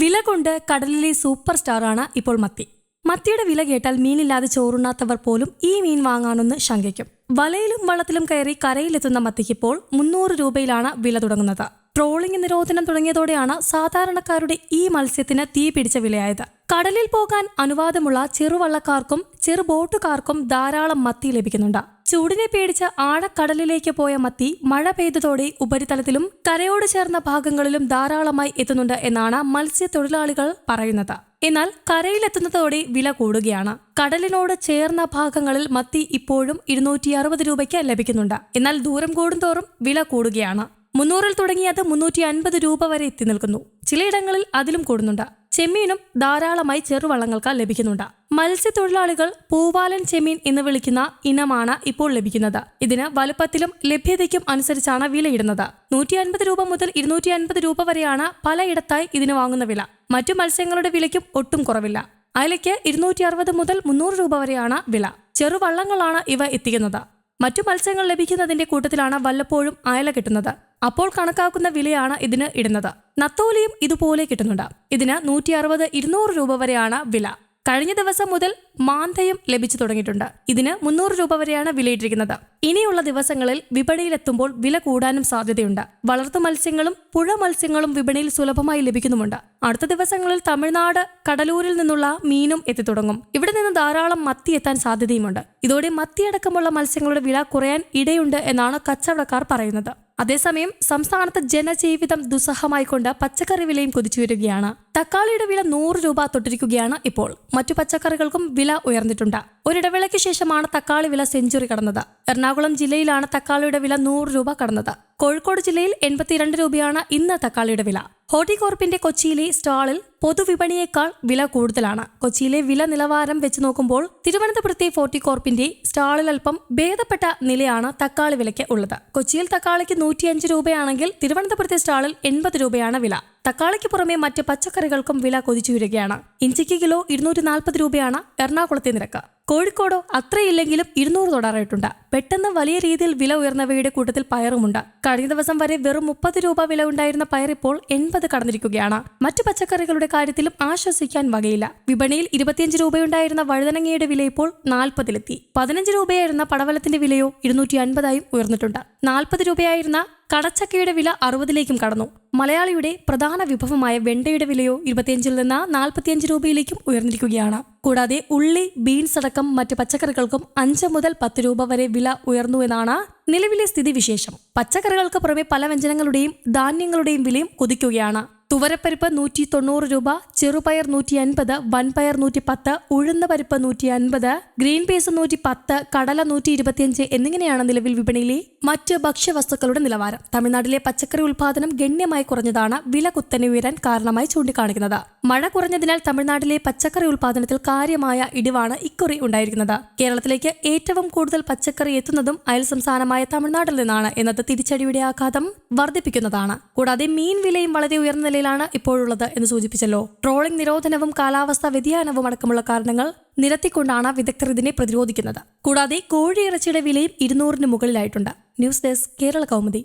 വില കൊണ്ട് കടലിലെ സൂപ്പർ സ്റ്റാറാണ് ഇപ്പോൾ മത്തി. മത്തിയുടെ വില കേട്ടാൽ മീനില്ലാതെ ചോറുണ്ണാത്തവർ പോലും ഈ മീൻ വാങ്ങാനൊന്ന് ശങ്കിക്കും വലയിലും വള്ളത്തിലും കയറി കരയിലെത്തുന്ന മത്തിക്കിപ്പോൾ മുന്നൂറ് രൂപയിലാണ് വില തുടങ്ങുന്നത്. ട്രോളിംഗ് നിരോധനം തുടങ്ങിയതോടെയാണ് സാധാരണക്കാരുടെ ഈ മത്സ്യത്തിന് തീ പിടിച്ച വിലയായത്. കടലിൽ പോകാൻ അനുവാദമുള്ള ചെറുവള്ളക്കാർക്കും ചെറുബോട്ടുകാർക്കും ധാരാളം മത്തി ലഭിക്കുന്നുണ്ട്. ചൂടിനെ പേടിച്ച് ആഴക്കടലിലേക്ക് പോയ മത്തി മഴ പെയ്തതോടെ ഉപരിതലത്തിലും കരയോട് ചേർന്ന ഭാഗങ്ങളിലും ധാരാളമായി എത്തുന്നുണ്ട് എന്നാണ് മത്സ്യത്തൊഴിലാളികൾ പറയുന്നത്. എന്നാൽ കരയിലെത്തുന്നതോടെ വില കൂടുകയാണ്. കടലിനോട് ചേർന്ന ഭാഗങ്ങളിൽ മത്തി ഇപ്പോഴും ഇരുന്നൂറ്റി അറുപത് രൂപയ്ക്ക് ലഭിക്കുന്നുണ്ട്. എന്നാൽ ദൂരം കൂടുന്തോറും വില കൂടുകയാണ്. മുന്നൂറിൽ തുടങ്ങിയത് മുന്നൂറ്റി അൻപത് രൂപ വരെ എത്തി നിൽക്കുന്നു. ചിലയിടങ്ങളിൽ അതിലും കൂടുന്നുണ്ട്. ചെമ്മീനും ധാരാളമായി ചെറുവള്ളങ്ങൾക്ക് ലഭിക്കുന്നുണ്ട്. മത്സ്യത്തൊഴിലാളികൾ പൂവാലൻ ചെമീൻ എന്ന് വിളിക്കുന്ന ഇനമാണ് ഇപ്പോൾ ലഭിക്കുന്നത്. ഇതിന് വലുപ്പത്തിലും ലഭ്യതയ്ക്കും അനുസരിച്ചാണ് വിലയിടുന്നത്. നൂറ്റി അൻപത് രൂപ മുതൽ ഇരുന്നൂറ്റി അൻപത് രൂപ വരെയാണ് പലയിടത്തായി ഇതിന് വാങ്ങുന്ന വില. മറ്റു മത്സ്യങ്ങളുടെ വിലയ്ക്കും ഒട്ടും കുറവില്ല. അയലയ്ക്ക് ഇരുന്നൂറ്റി അറുപത് മുതൽ മുന്നൂറ് രൂപ വരെയാണ് വില. ചെറുവള്ളങ്ങളാണ് ഇവ എത്തിക്കുന്നത്. മറ്റു മത്സ്യങ്ങൾ ലഭിക്കുന്നതിന്റെ കൂട്ടത്തിലാണ് വല്ലപ്പോഴും അയല കിട്ടുന്നത്. അപ്പോൾ കണക്കാക്കുന്ന വിലയാണ് ഇതിന് ഇടുന്നത്. നത്തോലിയും ഇതുപോലെ കിട്ടുന്നുണ്ട്. ഇതിന് നൂറ്റി അറുപത് ഇരുന്നൂറ് രൂപ വരെയാണ് വില. കഴിഞ്ഞ ദിവസം മുതൽ മാന്തയും ലഭിച്ചു തുടങ്ങിയിട്ടുണ്ട്. ഇതിന് മുന്നൂറ് രൂപ വരെയാണ് വിലയിട്ടിരിക്കുന്നത്. ഇനിയുള്ള ദിവസങ്ങളിൽ വിപണിയിലെത്തുമ്പോൾ വില കൂടാനും സാധ്യതയുണ്ട്. വളർത്തു മത്സ്യങ്ങളും പുഴ മത്സ്യങ്ങളും വിപണിയിൽ സുലഭമായി ലഭിക്കുന്നുമുണ്ട്. അടുത്ത ദിവസങ്ങളിൽ തമിഴ്നാട് കടലൂരിൽ നിന്നുള്ള മീനും എത്തിത്തുടങ്ങും ഇവിടെ നിന്ന് ധാരാളം മത്തി എത്താൻ സാധ്യതയുമുണ്ട്. ഇതോടെ മത്തിയടക്കമുള്ള മത്സ്യങ്ങളുടെ വില കുറയാൻ ഇടയുണ്ട് എന്നാണ് കച്ചവടക്കാർ പറയുന്നത്. അതേസമയം സംസ്ഥാനത്ത് ജനജീവിതം ദുസ്സഹമായിക്കൊണ്ട് പച്ചക്കറി വിലയും കുതിച്ചുയരുകയാണ് തക്കാളിയുടെ വില നൂറ് രൂപ തൊട്ടിരിക്കുകയാണ് ഇപ്പോൾ. മറ്റു പച്ചക്കറികൾക്കും വില ഉയർന്നിട്ടുണ്ട്. ഒരിടവേളയ്ക്ക് ശേഷമാണ് തക്കാളി വില സെഞ്ചുറി കടന്നത്. എറണാകുളം ജില്ലയിലാണ് തക്കാളിയുടെ വില നൂറ് രൂപ കടന്നത്. കോഴിക്കോട് ജില്ലയിൽ എൺപത്തിരണ്ട് രൂപയാണ് ഇന്ന് തക്കാളിയുടെ വില. ഹോർട്ടികോർപ്പിന്റെ കൊച്ചിയിലെ സ്റ്റാളിൽ പൊതുവിപണിയേക്കാൾ വില കൂടുതലാണ്. കൊച്ചിയിലെ വില നിലവാരം വെച്ച് നോക്കുമ്പോൾ തിരുവനന്തപുരത്തെ ഫോർട്ടികോർപ്പിന്റെ സ്റ്റാളിൽ അല്പം ഭേദപ്പെട്ട നിലയാണ് തക്കാളി വിലയ്ക്ക് ഉള്ളത്. കൊച്ചിയിൽ തക്കാളിക്ക് നൂറ്റിയഞ്ച് രൂപയാണെങ്കിൽ തിരുവനന്തപുരത്തെ സ്റ്റാളിൽ എൺപത് രൂപയാണ് വില. തക്കാളിക്ക് പുറമെ മറ്റ് പച്ചക്കറികൾക്കും വില കൊതിച്ചു കൊതിച്ചുയരുകയാണ്. ഇഞ്ചിക്ക് കിലോ ഇരുന്നൂറ്റി നാൽപ്പത് രൂപയാണ് എറണാകുളത്തെ നിരക്ക്. കോഴിക്കോടോ അത്രയില്ലെങ്കിലും ഇരുന്നൂറ് തൊടാറായിട്ടുണ്ട്. പെട്ടെന്ന് വലിയ രീതിയിൽ വില ഉയർന്നവയുടെ കൂട്ടത്തിൽ പയറുമുണ്ട്. കഴിഞ്ഞ ദിവസം വരെ വെറും മുപ്പത് രൂപ വില ഉണ്ടായിരുന്ന പയർ ഇപ്പോൾ എൺപത് കടന്നിരിക്കുകയാണ്. മറ്റു പച്ചക്കറികളുടെ കാര്യത്തിലും ആശ്വസിക്കാൻ വകയില്ല. വിപണിയിൽ ഇരുപത്തിയഞ്ച് രൂപയുണ്ടായിരുന്ന വഴുതനങ്ങയുടെ വില ഇപ്പോൾ നാൽപ്പതിലെത്തി. പതിനഞ്ച് രൂപയായിരുന്ന പടവലത്തിന്റെ വിലയോ ഇരുന്നൂറ്റി അൻപതായും ഉയർന്നിട്ടുണ്ട്. നാൽപ്പത് രൂപയായിരുന്ന കടച്ചക്കയുടെ വില അറുപതിലേക്കും കടന്നു. മലയാളിയുടെ പ്രധാന വിഭവമായ വെണ്ടയുടെ വിലയോ ഇരുപത്തിയഞ്ചിൽ നിന്ന് നാൽപ്പത്തിയഞ്ച് രൂപയിലേക്കും ഉയർന്നിരിക്കുകയാണ്. കൂടാതെ ഉള്ളി ബീൻസ് അടക്കം മറ്റ് പച്ചക്കറികൾക്കും അഞ്ച് മുതൽ പത്ത് രൂപ വരെ വില ഉയർന്നു എന്നാണ് നിലവിലെ സ്ഥിതിവിശേഷം. പച്ചക്കറികൾക്ക് പുറമെ പല വ്യഞ്ജനങ്ങളുടെയും ധാന്യങ്ങളുടെയും വിലയും കുതിക്കുകയാണ്. തുവരപ്പരിപ്പ് നൂറ്റി തൊണ്ണൂറ് രൂപ ചെറുപയർ നൂറ്റി അൻപത് വൻപയർ നൂറ്റി പത്ത് ഉഴുന്ന പരിപ്പ് നൂറ്റി അൻപത് ഗ്രീൻ പീസ് നൂറ്റി പത്ത് കടല നൂറ്റി ഇരുപത്തിയഞ്ച് എന്നിങ്ങനെയാണ് നിലവിൽ വിപണിയിലെ മറ്റ് ഭക്ഷ്യവസ്തുക്കളുടെ നിലവാരം. തമിഴ്നാട്ടിലെ പച്ചക്കറി ഉൽപാദനം ഗണ്യമായി കുറഞ്ഞതാണ് വില കുത്തനെ ഉയരാൻ കാരണമായി ചൂണ്ടിക്കാണിക്കുന്നത്. മഴ കുറഞ്ഞതിനാൽ തമിഴ്നാട്ടിലെ പച്ചക്കറി ഉൽപാദനത്തിൽ കാര്യമായ ഇടിവാണ് ഇക്കുറി ഉണ്ടായിരിക്കുന്നത്. കേരളത്തിലേക്ക് ഏറ്റവും കൂടുതൽ പച്ചക്കറി എത്തുന്നതും അയൽ സംസ്ഥാനമായ തമിഴ്നാട്ടിൽ നിന്നാണ് എന്നത് തിരിച്ചടിയുടെ ആഘാതം വർദ്ധിപ്പിക്കുന്നതാണ്. കൂടാതെ മീൻ വിലയും വളരെ ഉയർന്ന നിലയിലാണ് ഇപ്പോഴുള്ളത് എന്ന് സൂചിപ്പിച്ചല്ലോ. ട്രോളിംഗ് നിരോധനവും കാലാവസ്ഥാ വ്യതിയാനവും അടക്കമുള്ള കാരണങ്ങൾ നിരത്തിക്കൊണ്ടാണ് വിദഗ്ധർ ഇതിനെ പ്രതിരോധിക്കുന്നത്. കൂടാതെ കോഴിയിറച്ചിയുടെ വിലയും ഇരുന്നൂറിന് മുകളിലായിട്ടുണ്ട്. News desk Kerala Kaumudi.